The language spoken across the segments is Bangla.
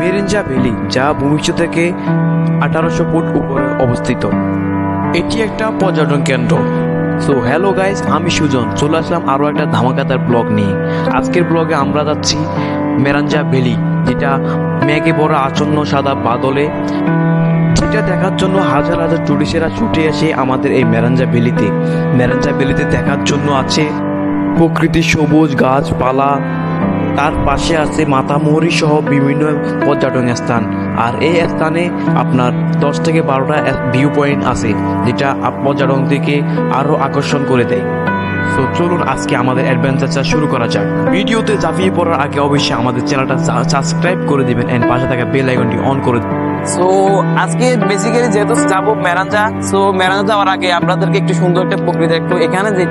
মেরেঞ্জা ভ্যালি, যা ভূমিষ্ঠ থেকে আঠারোশো ফুট উপরে অবস্থিত। এটি একটা পর্যটন কেন্দ্র। সো হ্যালো গাইস আমি সুজন। চলে আসলাম আরও একটা ধামাকাতার ব্লগ নিয়ে। আজকের ব্লগে আমরা যাচ্ছি মেরাঞ্জা ভ্যালি, যেটা মেঘে বড় আচন্ন সাদা বাদলে, যেটা দেখার জন্য হাজার হাজার টুরিস্টেরা ছুটে আসে আমাদের এই মেরাঞ্জা ভ্যালিতে। মেরাঞ্জা ভ্যালিতে দেখার জন্য আছে প্রকৃতির সবুজ গাছপালা তার পাশে আছে মাতামুহুরি সহ বিভিন্ন পর্যটন স্থান। আর এই স্থানে আপনার দশ থেকে বারোটা ভিউ পয়েন্ট আছে, যেটা আপ- পর্যটকদেরকে আরও আকর্ষণ করে দেয়। তো চলুন আজকে আমাদের অ্যাডভেঞ্চারটা শুরু করা যাক। ভিডিওতে ঝাঁপিয়ে পড়ার আগে অবশ্যই আমাদের চ্যানেলটা সাবস্ক্রাইব করে দিবেন এন্ড পাশে থাকা বেল আইকনটি অন করে দিবেন। সো আজকে বেসিক্যালি যেহেতু যাব মেরাঞ্জা সো মেরাঞ্জা যাওয়ার আগে আপনাদেরকে একটু সুন্দর একটা প্রকৃতি একটু এখানে যে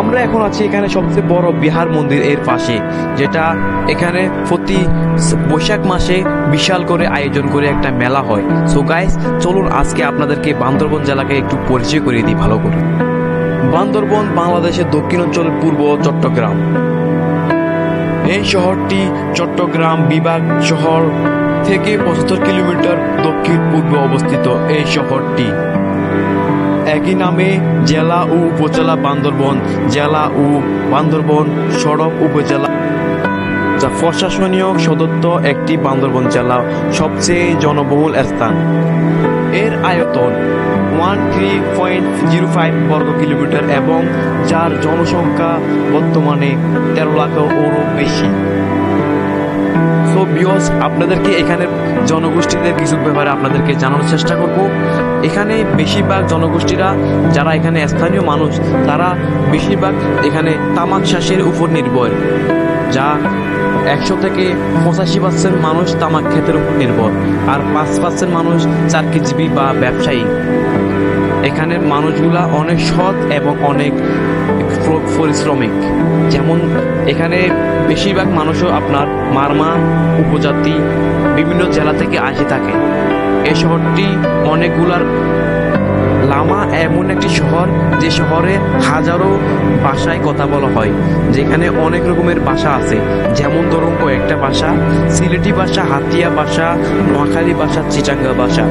আমরা এখন আছি এখানে সবচেয়ে বড় বিহার মন্দির এর পাশে, যেটা এখানে প্রতি বৈশাখ মাসে বিশাল করে আয়োজন করে একটা মেলা হয়। সো গাইস চলুন আজকে আপনাদেরকে বান্দরবন জেলাকে একটু পরিচয় করিয়ে দিই ভালো করে। বান্দরবন বাংলাদেশের দক্ষিণাঞ্চলের পূর্ব চট্টগ্রাম। এই শহরটি চট্টগ্রাম বিভাগ শহর থেকে পঁচাত্তর কিলোমিটার দক্ষিণ পূর্বে অবস্থিত এই শহরটি। একই নামে জেলা ও উপজেলা বান্দরবন, জেলা ও বান্দরবন সড়ক উপজেলা যা প্রশাসনীয় সদত্ত একটি বান্দরবন জেলা, সবচেয়ে জনবহুল স্থান। এর আয়তন one three point zero five বর্গ কিলোমিটার এবং যার জনসংখ্যা বর্তমানে তেরো লাখেরও বেশি। সো বিয়স আপনাদেরকে এখানে জনগোষ্ঠীদের কিছু ব্যাপারে আপনাদেরকে জানানোর চেষ্টা করব। এখানে বেশিরভাগ জনগোষ্ঠীরা যারা এখানে স্থানীয় মানুষ, তারা বেশিরভাগ এখানে তামাক চাষের উপর নির্ভর। যা একশো থেকে পঁচাশি পার্সেন্ট মানুষ তামাক ক্ষেতের উপর নির্ভর, আর পাঁচ পার্সেন্ট মানুষ চাকরিজীবী বা ব্যবসায়ী। এখানের মানুষগুলা অনেক সৎ এবং অনেক পরিশ্রমিক। যেমন এখানে বেশিরভাগ মানুষও আপনার মারমা, উপজাতি, বিভিন্ন জেলা থেকে আসে থাকে। এই শহরটি অনেকগুলার লামা এমন একটি শহর যে শহরে হাজারো ভাষায় কথা বলা হয়, যেখানে অনেক রকমের ভাষা আছে। যেমন ধরুন কয়েকটা ভাষা, সিলেটি ভাষা, হাতিয়া ভাষা, নোয়াখালী ভাষা চিটাঙ্গা ভাষা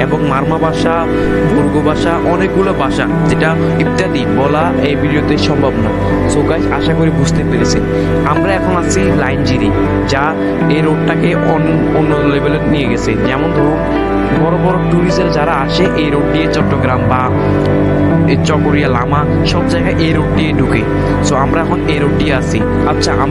এবং মারমা ভাষা বুর্গ ভাষা, অনেকগুলো ভাষা, যেটা ইত্যাদি বলা এই ভিডিওতে সম্ভব না। সো গাইস আশা করি বুঝতে পেরেছি আমরা এখন আছি লাইন জিরি, যা এই রোডটাকে অন- অন্য লেভেলে নিয়ে গেছে। যেমন ধরুন বড় বড় ট্যুরিস্টের যারা আসে এই রোড দিয়ে চট্টগ্রাম বা চকরিয়া লামা সব জায়গায় এই রোড দিয়ে ঢুকে। সো আমরা এখন এই রোড দিয়ে আছি। আচ্ছা আমরা